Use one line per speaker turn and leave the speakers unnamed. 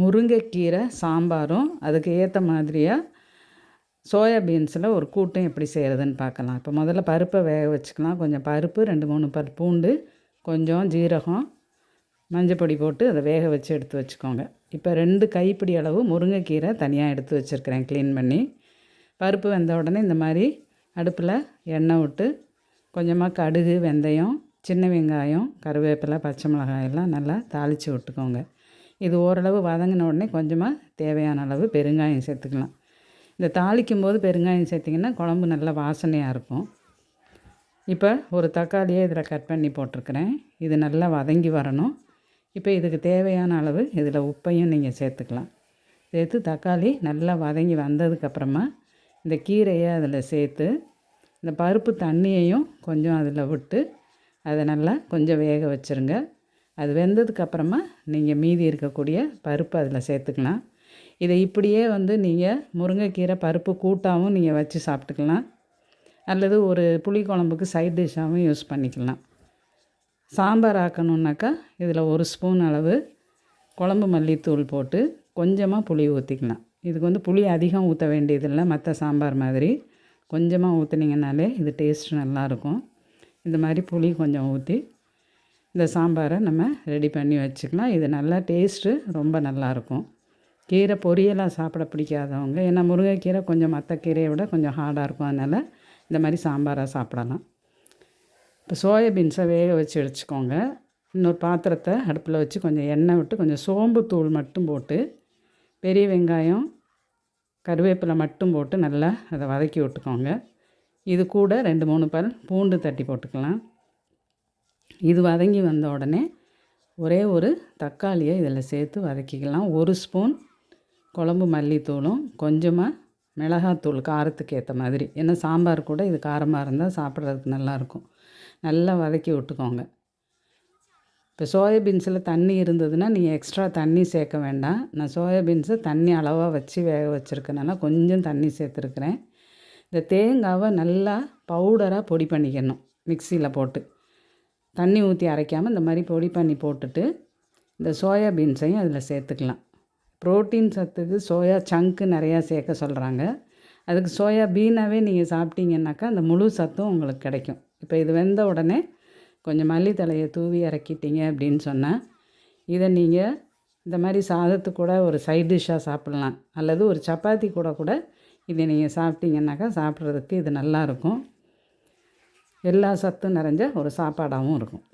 முருங்கைக்கீரை சாம்பாரும் அதுக்கு ஏற்ற மாதிரியாக சோயாபீன்ஸில் ஒரு கூட்டம் எப்படி செய்கிறதுன்னு பார்க்கலாம். இப்போ முதல்ல பருப்பை வேக வச்சுக்கலாம். கொஞ்சம் பருப்பு ரெண்டு மூணு பல் பூண்டு கொஞ்சம் ஜீரகம் மஞ்சள் பொடி போட்டு அதை வேக வச்சு எடுத்து வச்சுக்கோங்க. இப்போ ரெண்டு கைப்பிடி அளவு முருங்கைக்கீரை தனியாக எடுத்து வச்சுருக்கிறேன் க்ளீன் பண்ணி. பருப்பு வெந்த உடனே இந்த மாதிரி அடுப்பில் எண்ணெய் விட்டு கொஞ்சமாக கடுகு வெந்தயம் சின்ன வெங்காயம் கருவேப்பிலை பச்சை மிளகாய் எல்லாம் நல்லா தாளித்து விட்டுக்கோங்க. இது ஓரளவு வதங்கின உடனே கொஞ்சமாக தேவையான அளவு பெருங்காயம் சேர்த்துக்கலாம். இந்த தாளிக்கும் போது பெருங்காயம் சேர்த்திங்கன்னா குழம்பு நல்லா வாசனையாக இருக்கும். இப்போ ஒரு தக்காளியை இதில் கட் பண்ணி போட்டிருக்கிறேன். இது நல்லா வதங்கி வரணும். இப்போ இதுக்கு தேவையான அளவு இதில் உப்பையும் நீங்கள் சேர்த்துக்கலாம். சேர்த்து தக்காளி நல்லா வதங்கி வந்ததுக்கப்புறமா இந்த கீரையை அதில் சேர்த்து இந்த பருப்பு தண்ணியையும் கொஞ்சம் அதில் விட்டு அதை நல்லா கொஞ்சம் வேக வச்சுருங்க. அது வெந்ததுக்கப்புறமா நீங்கள் மீதி இருக்கக்கூடிய பருப்பு அதில் சேர்த்துக்கலாம். இதை இப்படியே வந்து நீங்கள் முருங்கைக்கீரை பருப்பு கூட்டாகவும் நீங்கள் வச்சு சாப்பிட்டுக்கலாம். அல்லது ஒரு புளிக்குழம்புக்கு சைட் டிஷ்ஷாகவும் யூஸ் பண்ணிக்கலாம். சாம்பார் ஆக்கணுன்னாக்கா இதில் ஒரு ஸ்பூன் அளவு குழம்பு மல்லித்தூள் போட்டு கொஞ்சமாக புளி ஊற்றிக்கலாம் இதுக்கு வந்து புளி அதிகம் ஊற்ற வேண்டியதில்லை மற்ற சாம்பார் மாதிரி. கொஞ்சமாக ஊற்றுனீங்கனாலே இது டேஸ்ட் நல்லாயிருக்கும் இந்த மாதிரி புளி கொஞ்சம் ஊற்றி இந்த சாம்பாரை நம்ம ரெடி பண்ணி வச்சுக்கலாம். இது நல்லா டேஸ்ட்டு ரொம்ப நல்லாயிருக்கும். கீரை பொரியலாக சாப்பிட பிடிக்காதவங்க ஏன்னா முருங்கைக்கீரை கொஞ்சம் மற்ற கீரையை விட கொஞ்சம் ஹார்டாக இருக்கும். அதனால் இந்த மாதிரி சாம்பாராக சாப்பிடலாம். இப்போ சோயாபீன்ஸை வேக வச்சு வச்சுக்கோங்க இன்னொரு பாத்திரத்தை அடுப்பில் வச்சு கொஞ்சம் எண்ணெய் விட்டு கொஞ்சம் சோம்பு தூள் மட்டும் போட்டு பெரிய வெங்காயம் கருவேப்பிலை மட்டும் போட்டு நல்லா அதை வதக்கி விட்டுக்கோங்க. இது கூட ரெண்டு மூணு பல் பூண்டு தட்டி போட்டுக்கலாம். இது வதங்கி வந்த உடனே ஒரே ஒரு தக்காளியை இதில் சேர்த்து வதக்கிக்கலாம். ஒரு ஸ்பூன் குழம்பு மல்லித்தூளும் கொஞ்சமாக மிளகாத்தூள் காரத்துக்கு ஏற்ற மாதிரி. ஏன்னா சாம்பார் கூட இது காரமாக இருந்தால் சாப்பிட்றதுக்கு நல்லாயிருக்கும். நல்லா வதக்கி விட்டுக்கோங்க. இப்போ சோயாபீன்ஸில் தண்ணி இருந்ததுன்னா நீங்கள் எக்ஸ்ட்ரா தண்ணி சேர்க்க வேண்டாம். நான் சோயாபீன்ஸை தண்ணி அளவாக வச்சு வேக வச்சுருக்கனால கொஞ்சம் தண்ணி சேர்த்துருக்குறேன். இந்த தேங்காவை நல்லா பவுடராக பொடி பண்ணிக்கணும். மிக்சியில் போட்டு. தண்ணி ஊற்றி அரைக்காமல் இந்த மாதிரி பொடி பண்ணி போட்டுட்டு இந்த சோயா பீன்ஸையும் அதில் சேர்த்துக்கலாம். ப்ரோட்டீன் சத்துக்கு சோயா சங்க்கு நிறையா சேர்க்க சொல்கிறாங்க அதுக்கு சோயா பீனாகவே நீங்கள் சாப்பிட்டீங்கன்னாக்கா அந்த முழு சத்தும் உங்களுக்கு கிடைக்கும். இப்போ இது வெந்த உடனே கொஞ்சம் மல்லித்தலையை தூவி இறக்கிட்டீங்க அப்படின்னு சொன்னால் இதை நீங்கள் இந்த மாதிரி சாதத்து கூட ஒரு சைட் டிஷ்ஷாக சாப்பிட்லாம். அல்லது ஒரு சப்பாத்தி கூட கூட இதை நீங்கள் சாப்பிட்டீங்கன்னாக்கா சாப்பிட்றதுக்கு இது நல்லாயிருக்கும் எல்லா சத்தும் நிறைஞ்ச ஒரு சாப்பாடாகவும் இருக்கும்.